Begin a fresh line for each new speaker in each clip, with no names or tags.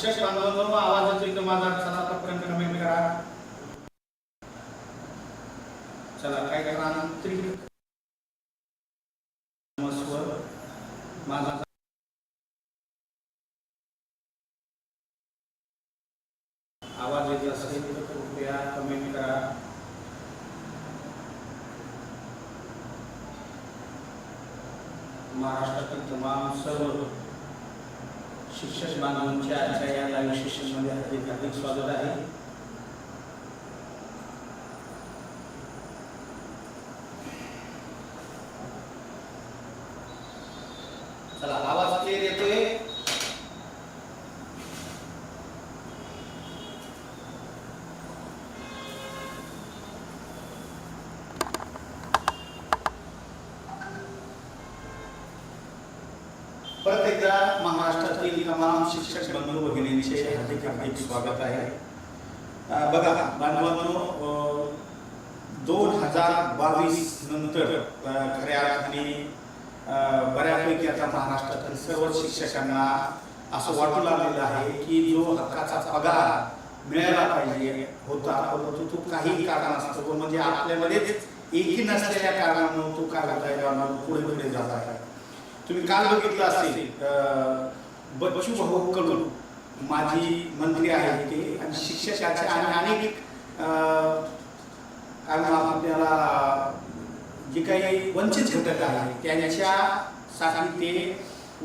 शिक्षक बांधवांनो आवाज येतो इथं माझा चला आतापर्यंत कमेंट करा चला काय करा आंतरिक स्वर माझा आवाज येत असेल तर कृपया कमेंट करा महाराष्ट्रातील तमाम सर्व शिक्षक बांधवांच्या आजच्या या लाईव्ह सेशनमध्ये हार्दिक हार्दिक स्वागत आहे चला आवाज क्लिअर येतोय परत एकदा महाराष्ट्रातील तमाम शिक्षक बंधू भगिनींचे हार्दिक हार्दिक स्वागत आहे. बघा बांधवांनो दोन हजार बावीस नंतर खऱ्या अर्थाने बऱ्यापैकी आता महाराष्ट्रातील सर्व शिक्षकांना असं वाटू लागलेलं आहे की जो हक्काचा पगार मिळायला पाहिजे होता परंतु तो काही कारणास्तव म्हणजे आपल्यामध्येच एकही नसलेल्या कारणामुळे तो काय होत पुढे पुढे जात आहे. तुम्ही काल बघितलं असेल बच्चू भाऊ कडू माजी मंत्री आहेत ते आणि शिक्षकाचे आणि अनेक आपल्याला जे काही वंचित घटक आहेत त्यांच्या साठी ते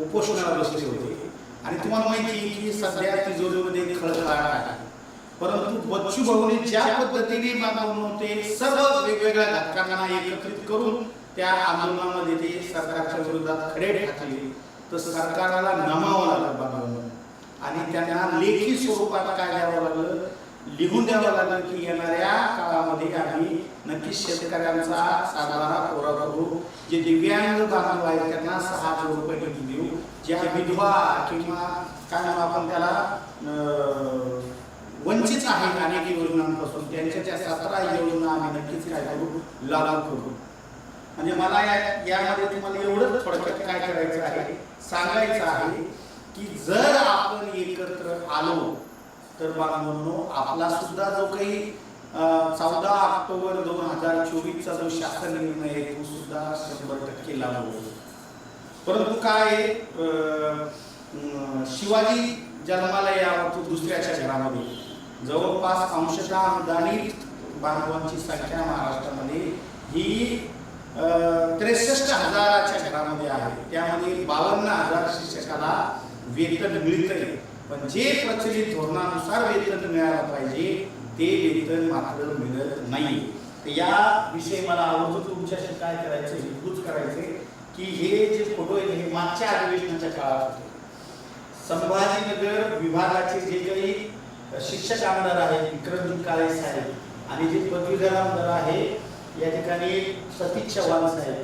उपोषणाला बसले होते. आणि तुम्हाला माहिती आहे की सध्या तिजोरीमध्ये खळखळाट आहे. परंतु बच्चू भाऊने ज्या पद्धतीने बांधवून ते सर्व वेगवेगळ्या घटकांना एकत्रित करून त्या आंदोलनामध्ये ते सरकारच्या विरोधात खडे ठाकले. तर सरकारला नमावं लागलं बांधवांना आणि त्यांना लेखी स्वरूपात काय द्यावं लागलं? लिहून द्यावं लागलं की येणाऱ्या काळामध्ये आम्ही नक्कीच शेतकऱ्यांचा सातबारा कोरा करू. जे दिव्यांग बांधव आहेत त्यांना सहा हजार रुपये निधी देऊ. ज्या विधवा किंवा काय म्हणू आपण त्याला? अं, वंचित आहेत अनेक योजनांपासून त्यांच्या त्या सतरा योजना आम्ही नक्कीच काय करू? लागू करू. म्हणजे मला या यामध्ये तुम्हाला एवढंच थोडक्यात काय करायचं आहे सांगायचं आहे की जर आपण एकत्र आलो तर बांधवांनो आपला सुद्धा जो काही चौदा ऑक्टोबर दोन हजार चोवीसचा जो शासन निर्णय आहे तो सुद्धा शंभर टक्के लागू परंतु काय आहे, शिवाजी जन्माला यावा तो दुसऱ्याच्या घरामध्ये. जवळपास अंशतः अनुदानित बांधवांची संख्या महाराष्ट्रामध्ये ही त्रेसष्ट हजाराच्या घरामध्ये आहे. त्यामध्ये बावन्न हजार शिक्षकाला वेतन मिळतंय. पण जे प्रचलित धोरणानुसार वेतन मिळायला पाहिजे ते वेतन मात्र मिळत नाही. तर या विषयी मला आवडतो तुमच्याशी काय करायचं हितगुज करायचे की हे जे फोटो आहेत हे मागच्या अधिवेशनाच्या काळात होते. संभाजीनगर विभागाचे जे काही शिक्षक आमदार आहेत विक्रमजी काळे साहेब आणि जे पदवीधर आमदार आहे या ठिकाणी सतीश चव्हाण साहेब.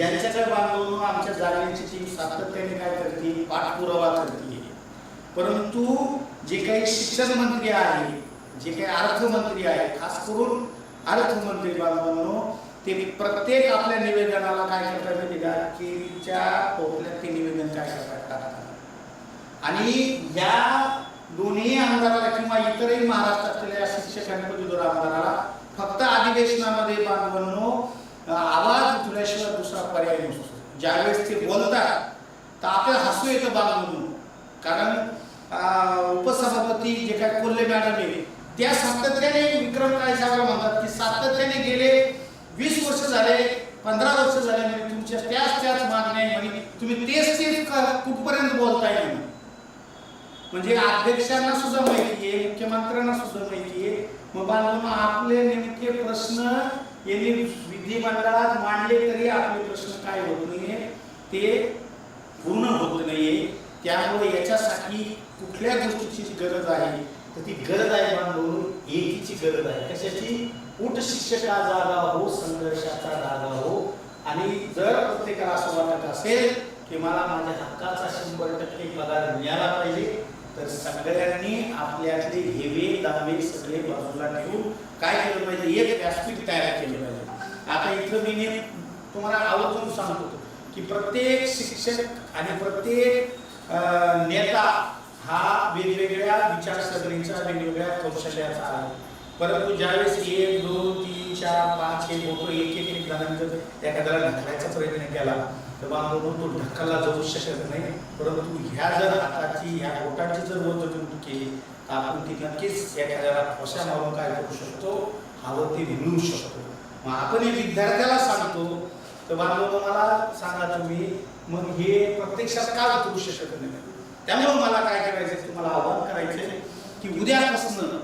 यांच्याकडे बांधून आमच्या जागांची टीम सातत्याने काय करते पाठपुरावा करते. परंतु जे काही शिक्षण मंत्री आहे जे काही अर्थमंत्री आहे खास करून अर्थमंत्री बांधवांनो ते प्रत्येक आपल्या निवेदनाला काय करतात माहिती का? केळीच्या पोपल्यात ते निवेदन काय करतात? आणि या दोन्ही आमदाराला किंवा इतरही महाराष्ट्रातल्या शिक्षकांनी पदवीधर आमदाराला फक्त अधिवेशनामध्ये बांधवांनो आवाज उठल्याशिवाय दुसरा पर्याय नसतो. ज्यावेळेस ते बोलतात तर आपल्याला हसू येतं बांधून कारण उपसभापती जे काय कोल्हे मॅडम आहे त्या सातत्याने विक्रम काय साहेब म्हणतात की सातत्याने गेले वीस वर्ष झाले पंधरा वर्ष झाले म्हणजे तुमच्या त्याच त्याच मागण्या आहे. म्हणजे तुम्ही तेच तेच कुठपर्यंत बोलताय म्हणून? म्हणजे अध्यक्षांना सुद्धा माहिती आहे मुख्यमंत्र्यांना सुद्धा माहिती आहे. मग बांधव आपले नेमके प्रश्न यांनी विधिमंडळात मांडले तरी आपले प्रश्न काय होत नाहीये ते पूर्ण होत नाहीये. त्यामुळे याच्यासाठी कुठल्या गोष्टीची गरज आहे? तर ती गरज आहे बांधवून एकीची गरज आहे. कशाची? उठ शिक्षका जागा हो संघर्षाचा जागा हो. आणि जर प्रत्येकाला असं वाटत असेल की मला माझ्या हक्काचा शंभर टक्के पगार मिळाला पाहिजे तर सगळ्यांनी आपल्यातले हेवे दावे सगळे बाजूला ठेवून काय केलं पाहिजे? एक व्यासपीठ तयार केलं पाहिजे. आता इथं मी ने- तुम्हाला आवर्जून सांगतो की प्रत्येक शिक्षक आणि प्रत्येक नेता हा वेगवेगळ्या विचारसरणीचा वेगवेगळ्या कौशल्याचा आहे. परंतु ज्यावेळेस एक दोन तीन चार पाच हे लोक एक एक एक जणांचं एखाद्याला ढकलायचा प्रयत्न केला तर बांधव तो ढकलला जाऊ शकत नाही. परंतु ह्या जर हाताची ह्या बोटाची जर वजन केली तर आपण ती नक्कीच एखाद्याला ठोसा मारून काय करू शकतो? हवं ते मिळवू शकतो. मग आपण हे विद्यार्थ्याला सांगतो तर बांधव मला सांगा तुम्ही मग हे प्रत्यक्षात का करू शकत नाही? त्यामुळे मला काय करायचं तुम्हाला आवाहन करायचं की उद्यापासून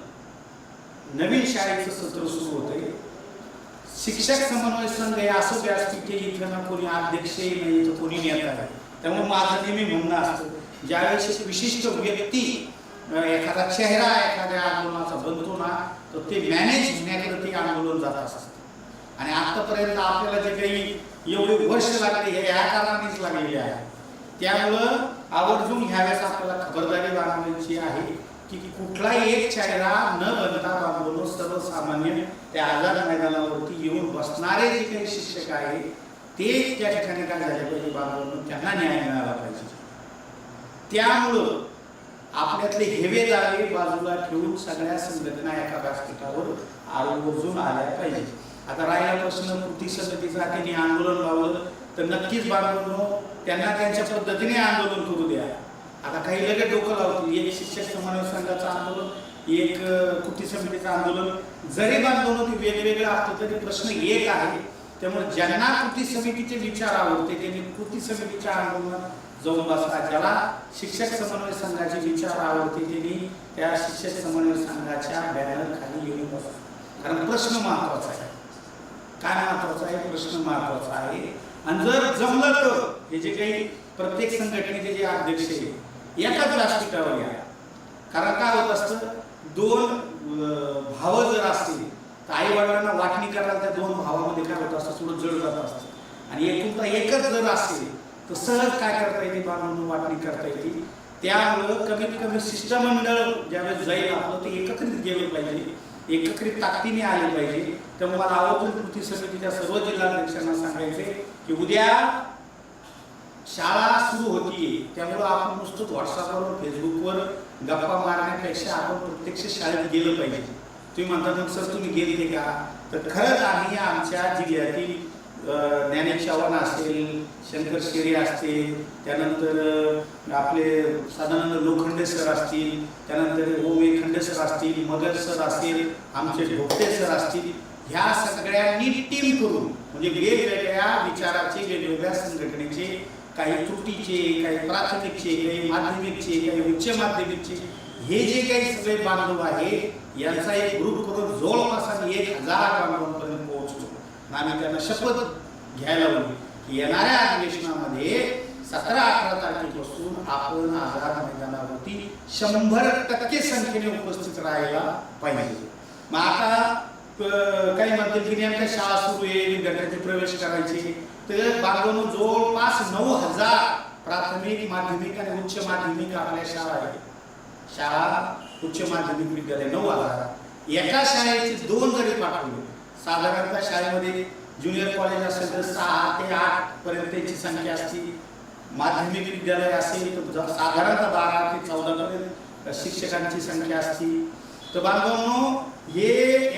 नवीन शाळेचं सत्र सुरू होतंय. शिक्षक समन्वय संघ हे असं व्यासपीठ इथं ना कोणी अध्यक्ष नाही तर कोणी नेता आहे त्यामुळे माझं नेहमी म्हणणं असतं ज्यावेळेस विशिष्ट व्यक्ती एखादा चेहरा एखाद्या आंदोलनाचा बनतो ना तर ते मॅनेज होण्याकडे ते आंदोलन जात असतं. आणि आतापर्यंत आपल्याला जे काही एवढे वर्ष लागले हे या कारणानेच लागलेले आहे. त्यामुळं आवर्जून ह्यावेळेस आपल्याला खबरदारी बाळगण्याची आहे. की कुठलाही एक चेहरा न बनता बांधून सर्वसामान्य त्या आझाद मैदानावरती येऊन बसणारे जे काही शिक्षक आहे ते त्या ठिकाणी काय झाले पाहिजे बांधून त्यांना न्याय मिळाला पाहिजे. त्यामुळं आपल्यातले हेवे जावे बाजूला ठेवून सगळ्या संघटना एका व्यासपीठावर आवर्जून आल्या पाहिजे. आता राहिला प्रश्न कृती समितीचा त्यांनी आंदोलन लावलं तर नक्कीच बांधवनो त्यांना त्यांच्या पद्धतीने आंदोलन करू द्या. आता काही लगेच डोकं लावतील. एक शिक्षक समन्वय संघाचं आंदोलन एक कृती समितीचं आंदोलन जरी बांधवनो ते वेगवेगळं असतं तरी प्रश्न एक आहे. त्यामुळे ज्यांना कृती समितीचे विचार आवडते त्यांनी कृती समितीच्या आंदोलनात जाऊन बसा. ज्याला शिक्षक समन्वय संघाचे विचार आवडते त्यांनी त्या शिक्षक समन्वय संघाच्या बॅनर खाली येऊन बसा. कारण प्रश्न महत्त्वाचा आहे. काय महत्त्वाचा आहे? प्रश्न महत्त्वाचा आहे. आणि जर जमलं तर हे जे काही प्रत्येक संघटनेचे जे अध्यक्ष आहेत एकाच व्यासपीठावर या. कारण काय होत असतं? दोन भाव जर असतील तर आई वडिलांना वाटणी करायला त्या दोन भावामध्ये काय होत असतं? थोडं जड जात असतं. आणि एकूणता एकच जर असेल तर सहज काय करता येते? बांधून वाटणी करता येते. त्यामुळं कमीत कमी शिष्टमंडळ ज्यावेळेस जाईल आपलं ते एकत्रित गेलं पाहिजे. एकत्रित ताकदीने आले पाहिजे. त्यामुळे मला आवर्जून कृती समितीच्या सर्व जिल्हाध्यक्षांना सांगायचे की उद्या शाळा सुरू होती. त्यामुळं आपण नुसतं व्हॉट्सअपवर फेसबुकवर गप्पा मारण्यापेक्षा आपण प्रत्यक्ष शाळेत गेलं पाहिजे. तुम्ही म्हणता मग सर तुम्ही गेले का? तर खरंच आम्ही आमच्या जिल्ह्यातील अं, ज्ञानेश चव्हाण असेल शंकर शेरे असतील त्यानंतर आपले सदानंद लोखंडे सर असतील त्यानंतर ओमे खंडे सर असतील मगर सर असतील आमचे ढोकटे सर असतील ह्या सगळ्यांनी टीम करून म्हणजे वेगवेगळ्या विचाराचे वेगवेगळ्या संघटनेचे काही त्रुटीचे काही प्राथमिकचे काही माध्यमिकचे काही उच्च माध्यमिकचे हे जे काही सगळे बांधव आहे यांचा एक ग्रुप करून जवळपास आम्ही एक हजार बांधवांपर्यंत पोहोचतो आम्ही त्यांना शपथ घ्यायला हवी की येणाऱ्या अधिवेशनामध्ये सतरा अठरा तारखेपासून आपण आझाद मैदानावरती शंभर टक्के संख्येने उपस्थित राहायला पाहिजे. मग आता काही म्हणतील की नेमक्या शाळा सुरू आहे विद्यार्थ्यांचे प्रवेश करायचे. तर बांधवून जवळपास नऊ हजार प्राथमिक माध्यमिक आणि उच्च माध्यमिक आपल्या शाळा आहेत शाळा उच्च माध्यमिक विद्यालय नऊ हजार. एका शाळेचे दोन जरी पाठवले साधारणतः शाळेमध्ये ज्युनियर कॉलेज असेल तर सहा ते आठ पर्यंतची संख्या असते. माध्यमिक विद्यालय असेल तर साधारणतः बारा ते चौदा पर्यंत शिक्षकांची संख्या असते. तर बांधवांनो हे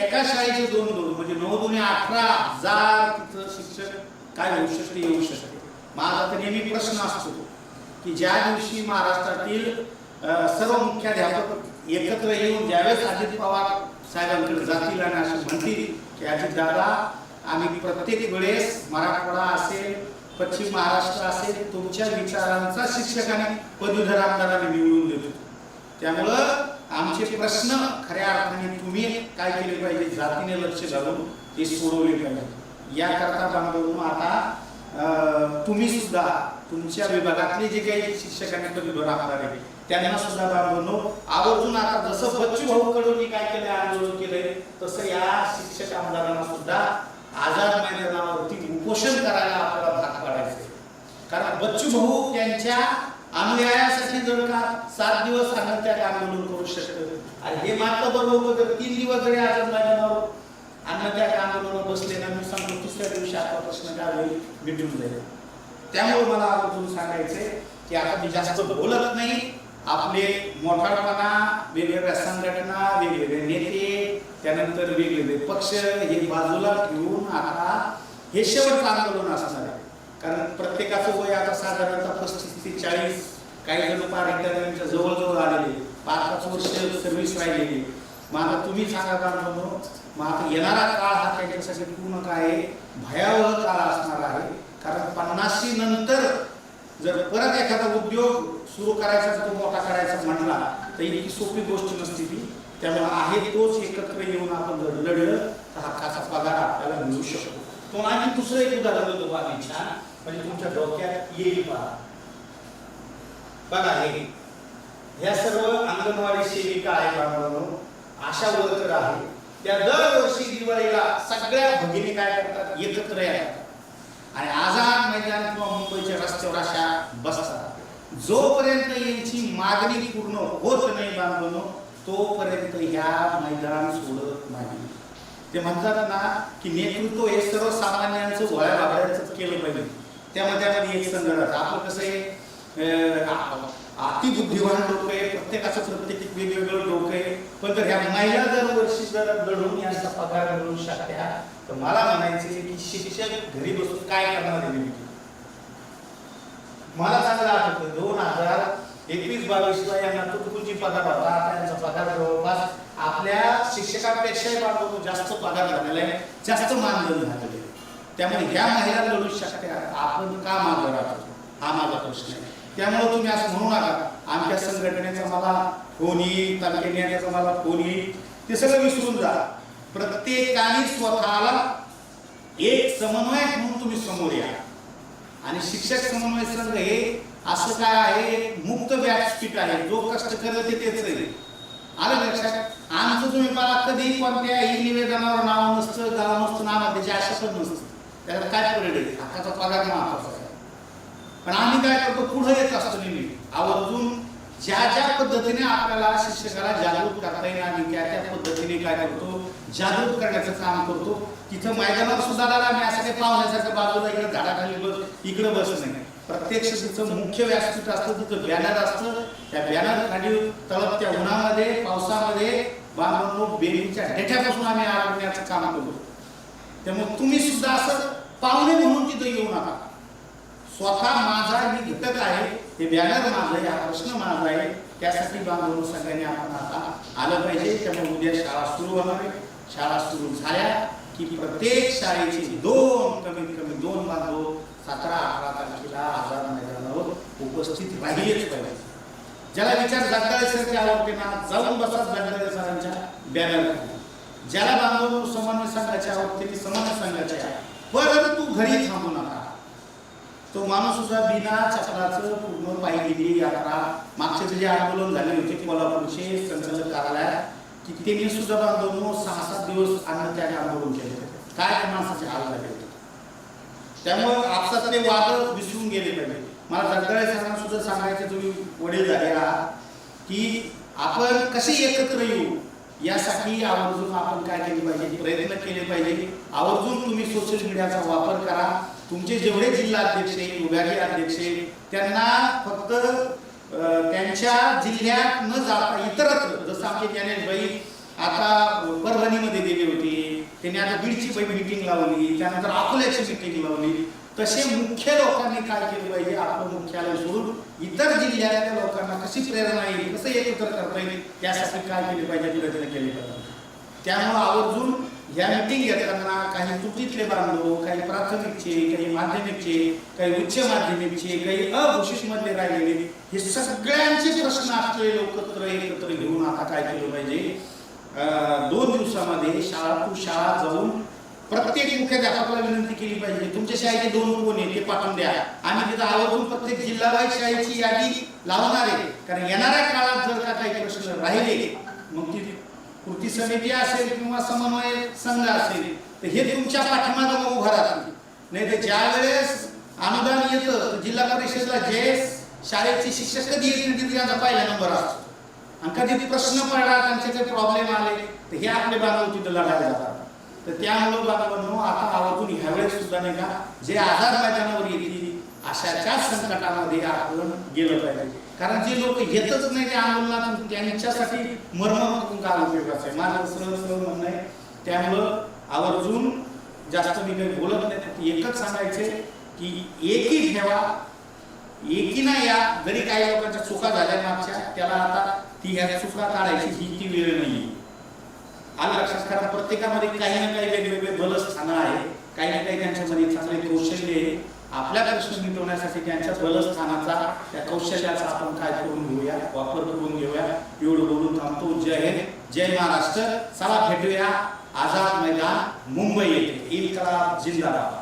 एका शाळेचे दोन दोन म्हणजे नऊ दोन्ही अठरा हजार तिथं शिक्षक काय होऊ शकते येऊ शकते माझा तर नेहमी प्रश्न असतो की ज्या दिवशी महाराष्ट्रातील सर्व मुख्याध्यापक एकत्र येऊन ज्यावेळेस अजित पवार साहेबांकडे जातील आणि असे म्हणतील की अजित दादा आम्ही प्रत्येक वेळेस मराठवाडा असेल पश्चिम महाराष्ट्र असेल तुमच्या विचारांचा शिक्षकाने पदवीधर आमदारांनी निवडून देतो. त्यामुळं आमचे प्रश्न खऱ्या अर्थाने तुम्ही काय केले पाहिजे जातीने लक्ष घालून ते सोडवले पाहिजे. याकरता बांधवून आता तुम्ही सुद्धा तुमच्या विभागातले जे काही शिक्षकांनी पदवीधर आमदार आहे. त्यांना सुद्धा बांधवून आवर्जून आता जसं बच्चू भाऊ कडून काय केलं आंदोलन केलंय तसं या शिक्षक आमदारांना सुद्धा आझाद मैदानावरती उपोषण करायला आपल्याला भाग पाडायचे कारण बच्चू भाऊ त्यांच्या अनुयायासाठी जर का सात दिवस अनंत्याग आंदोलन करू शकत आणि हे मात्र बरोबर जर तीन दिवस जरी आझाद मैदानावर अनंत्याग आंदोलनावर बसले ना मी सांगतो तिसऱ्या दिवशी आपला प्रश्न काय होईल मिटून जाईल. त्यामुळे मला अजून सांगायचंय की आता मी जास्त बोलत नाही. आपले मोठापणा वेगवेगळ्या संघटना वेगवेगळे नेते त्यानंतर वेगवेगळे पक्ष हे बाजूला ठेवून आता हे शेवटचं आंदोलन असणार आहे. कारण प्रत्येकाचं वय आता साधारणतः पस्तीस ते चाळीस काही जण पार रिटायरमेंटच्या जवळजवळ आलेले पाच पाच वर्ष सर्व्हिस राहिलेली मग आता तुम्ही सांगा का म्हणून? मग आता येणारा काळ हा त्यांच्यासाठी पूर्ण काय भयावह काळ असणार आहे. कारण पन्नाशी नंतर जर परत एखादा उद्योग सुरू करायचा तो मोठा करायचा म्हणला तर इतकी सोपी गोष्ट नसते ती. त्यामुळे आहे तोच एकत्र येऊन आपण जर लढलं तर हक्काचा पगार आपल्याला मिळू शकतो. तो आणि दुसरं एक उदाहरण देतो. बाबीच्या म्हणजे तुमच्या डोक्यात येईल पहा बघा हे. ह्या सर्व अंगणवाडी सेविका आहे बांधवांनो आशा वर्कर आहे. त्या दरवर्षी दिवाळीला सगळ्या भगिनी काय करतात? एकत्र येतात. आणि आझाद मैदान किंवा मुंबईच्या रस्त्यावर अशा बसतात. जोपर्यंत यांची मागणी पूर्ण होत नाही बांधवनो तोपर्यंत ह्या मैदान सोडत नाही. ते म्हणतात ना की नेतृत्व हे सर्वसामान्यांचं वळ्या वागड्याचं केलं पाहिजे. त्यामध्ये त्यामध्ये एक संघटन आपलं कसं आहे अति बुद्धिवान अतिबुद्धिवान लोक आहे प्रत्येकाचं प्रत्येक वेगवेगळं लोक आहे. पण जर ह्या महिला जर वर्षी जर लढून यांचा पगार मिळू शकत्या तर मला म्हणायचे की शिक्षक घरी बसून काय करणार आहे मला चांगलं आठवतं दोन हजार एकवीस बावीस ला यांना तुटपुंजी पगार होता. आता यांचा पगार जवळपास आपल्या शिक्षकांपेक्षाही जास्त पगार झालेला आहे. जास्त मानधन झालेलं आहे. त्यामुळे ह्या महिला लढू शकत्या आपण का मागे राहतो? हा माझा प्रश्न आहे. त्यामुळे तुम्ही असं म्हणू नका. आमच्या संघटनेचा मला फोन येईल तालुक्याचा मला फोन येईल ते सगळं विसरून जा. प्रत्येकाने स्वतःला एक समन्वयक म्हणून तुम्ही समोर या. आणि शिक्षक समन्वय संघ हे असं काय आहे? मुक्त व्यासपीठ आहे. जो कष्ट करत ते तेच आहे. आलं लक्षात? आमचं तुम्ही मला कधी कोणत्याही निवेदनावर नाव नसतं गाव नसतं नाव त्याची आशा पण नसतं. त्याला काय परिणाम आहे हक्काचा पगार महत्त्वाचा आहे. पण आम्ही काय करतो? पुढे येत असतो नेहमी. आवर्जून ज्या ज्या पद्धतीने आपल्याला शिक्षकाला जागरूक करता येईल आणि त्या त्या पद्धतीने काय करतो? जागरूक करण्याचं काम करतो. तिथं मैदानावर सुद्धा दादा मी असं काही पाहुण्यासारखं बाजूला इकडे झाडाखाली बस इकडं बस नाही. प्रत्यक्ष तिचं मुख्य व्यासपीठ असतं तिथं बॅनर असतं. त्या बॅनर खाली तळपत्या उन्हामध्ये पावसामध्ये बांधून बेरींच्या डेठ्यापासून आम्ही आरोग्याचं काम करतो. त्यामुळे तुम्ही सुद्धा असं पाहुणे म्हणून तिथं येऊ नका. स्वतः माझा मी घटक आहे हे बॅनर माझं आहे हा प्रश्न माझा आहे. त्यासाठी बांधून सगळ्यांनी आपण आता आलं पाहिजे. त्यामुळे उद्या शाळा सुरू होणार आहे. शाळा सुरू झाल्या की प्रत्येक शाळेचे दोन कमीत कमी दोन बांधव सतरा अकरा तारखेला आझाद मैदानावर उपस्थित राहिलेच पाहिजे. ज्याला विचार जगदाळे सरचे आवडते ना जाऊन बसा जगदाळे सरांच्या बॅनर ज्याला बांधव संघाचे आवडते की समन्वय संघाचे तू परंतु घरी थांबू नका. तो माणूस सुद्धा बिना चक्राचं पूर्ण पाहिलेली यात्रा मागचे जे आंदोलन झाले होते कोल्हापूरचे संचालक कार्यालयात की त्यांनी सुद्धा बांधवून सहा सात दिवस अन्नत्याग आंदोलन केले काय माणसाचे हाल झाले त्यामुळे आपसात ते वाद विसरून गेले पाहिजे. मला जगदाळे सरांना सुद्धा सांगायचे तुम्ही वडील झाले आहात की आपण कसे एकत्र येऊ? यासाठी आवर्जून आपण काय केले पाहिजे? प्रयत्न केले पाहिजे. आवर्जून तुम्ही सोशल मीडियाचा वापर करा. तुमचे जेवढे जिल्हा अध्यक्ष आहे, विभागीय अध्यक्ष आहे, त्यांना फक्त अं, त्यांच्या जिल्ह्यात न जाता इतरत्र जसं आमचे ज्ञानेशबाई आता परभणीमध्ये गेले होते त्यांनी आता बीडची मिटिंग लावली त्यानंतर अकोल्याची मिटिंग लावली. तसे मुख्य लोकांनी काय केलं पाहिजे आपलं मुख्यालय सोडून इतर जिल्ह्यातल्या लोकांना कशी प्रेरणा येईल कसं एकत्र करता येईल त्यासाठी काय केले पाहिजे प्रयत्न केले पाहिजे. त्यामुळे आवर्जून या मिटिंग घेताना काही तुटीतले बांधव काही प्राथमिकचे काही माध्यमिकचे काही उच्च माध्यमिकचे काही अघोषित राहिलेले हे सगळ्यांचे प्रश्न असलेले लोकत्र एकत्र घेऊन आता काय केलं पाहिजे दोन दिवसामध्ये शाळा तू शाळा जाऊन प्रत्येक मुख्याध्यापकाला विनंती केली पाहिजे. तुमच्या शाळेचे दोन कोण आहे ते पाठवून द्या. आम्ही तिथं आवर्जून प्रत्येक जिल्हावाईज शाळेची यादी लावणार आहे. कारण येणाऱ्या काळात जर का काही प्रश्न राहिले मग ती कृती समिती असेल किंवा समन्वय संघ असेल तर हे तुमच्या पाठिंबा मग उभं नाही तर ज्या वेळेस अनुदान येतं जिल्हा परिषदला जे शाळेचे शिक्षक कधी येतील तिथे त्यांचा पहिला नंबर असतो. आणि कधी ते प्रश्न पडला त्यांचे ते प्रॉब्लेम आले तर हे आपले बांधव तिथं लढायला जातात. तर त्यामुळं बांधवांनो आता आवाजून ह्यावेळेस सुद्धा नाही का जे आधार मैदानावर येतील अशाच्या संकटामध्ये आपण गेलं पाहिजे. कारण जे लोक येतच नाही त्या आंदोलनात त्यांच्यासाठी मर्म का उपयोगाचं आहे माझं सरळ सरळ म्हणणं आहे त्यामुळं आवर्जून जास्त मी काही बोलत नाही एकच सांगायचे की एकी ठेवा एकीना या जरी काही लोकांच्या चुका झाल्या मागच्या त्याला आता ती ह्या चुका काढायची ही ती वेळ नाही आलं लक्षात कारण प्रत्येकामध्ये काही ना काही वेगवेगळे बलस्थानं आहे काही ना काही त्यांच्यामध्ये चांगले कौशल्य आहे. आपल्या प्रश्न मिटवण्यासाठी त्यांच्या बलस्थानाचा त्या कौशल्याचा आपण काय करून घेऊया वापर करून घेऊया. एवढं बोलून थांबतो. जय हिंद जय महाराष्ट्र. चला भेटूया आझाद मैदान मुंबई येथे. इन्कलाब जिंदाबाद.